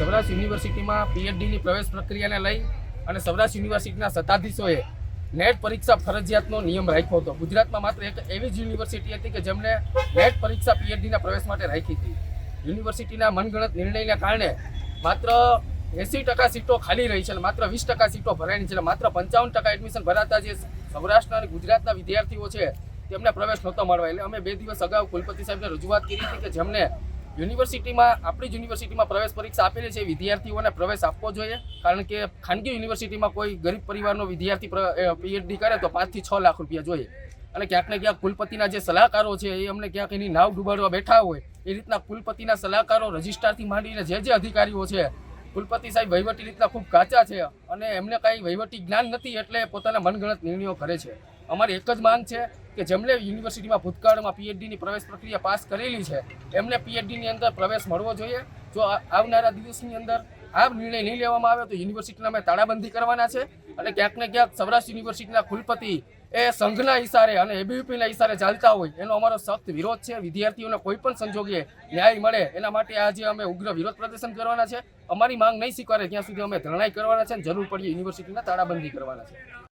સૌરાષ્ટ્ર યુનિવર્સિટીમાં પીએચડીની પ્રવેશ પ્રક્રિયાને લઈ અને સૌરાષ્ટ્ર યુનિવર્સિટીના સત્તાધીશોએ નેટ પરીક્ષા ફરજિયાતનો નિયમ રાખ્યો હતો. ગુજરાતમાં માત્ર એક એવી જ યુનિવર્સિટી હતી કે જેમણે નેટ પરીક્ષા પીએચડીના પ્રવેશ માટે રાખી હતી. યુનિવર્સિટીના મનગણત નિર્ણયને કારણે માત્ર એંસી ટકા સીટો ખાલી રહી છે માત્ર વીસ ટકા સીટો ભરાઈ છે. માત્ર પંચાવન ટકા એડમિશન ભરાતા જે સૌરાષ્ટ્રના અને ગુજરાતના વિદ્યાર્થીઓ છે, તેમને પ્રવેશ નહોતો મળવા. એટલે અમે બે દિવસ અગાઉ કુલપતિ સાહેબને રજૂઆત કરી હતી કે જેમને યુનિવર્સિટીમાં, આપણી જ યુનિવર્સિટીમાં પ્રવેશ પરીક્ષા આપેલી છે, વિદ્યાર્થીઓને પ્રવેશ આપવો જોઈએ. કારણ કે ખાનગી યુનિવર્સિટીમાં કોઈ ગરીબ પરિવારનો વિદ્યાર્થી પીએચડી કરે તો પાંચથી છ લાખ રૂપિયા જોઈએ. અને ક્યાંક ને ક્યાંક કુલપતિના જે સલાહકારો છે, એ અમને ક્યાંક એની નાવ ડૂબાડવા બેઠા હોય, એ રીતના કુલપતિના સલાહકારો રજિસ્ટ્રારથી માંડીને જે જે અધિકારીઓ છે, કુલપતિ સાહેબ વહીવટી રીતના ખૂબ કાચા છે અને એમને કાંઈ વહીવટી જ્ઞાન નથી એટલે પોતાના મનગણત નિર્ણયો કરે છે. અમારી એક જ માંગ છે કે જેમણે યુનિવર્સિટીમાં ભૂતકાળમાં પીએચડીની પ્રવેશ પ્રક્રિયા પાસ કરેલી છે, એમને પીએચડીની અંદર પ્રવેશ મળવો જોઈએ. જો આવનારા દિવસની અંદર આ નિર્ણય નહીં લેવામાં આવે તો યુનિવર્સિટીના અમે તાળાબંધી કરવાના છે અને ક્યાંક ને ક્યાંક સૌરાષ્ટ્ર યુનિવર્સિટીના કુલપતિ એ સંઘના ઇશારે અને એબીવીપીના ઇશારે ચાલતા હોય એનો અમારો સખ્ત વિરોધ છે. વિદ્યાર્થીઓને કોઈ પણ સંજોગે ન્યાય મળે એના માટે આજે અમે ઉગ્ર વિરોધ પ્રદર્શન કરવાના છે. અમારી માંગ નહીં સ્વીકારે ત્યાં સુધી અમે ધરણાઈ કરવાના છે અને જરૂર પડીએ યુનિવર્સિટીના તાળાબંધી કરવાના છે.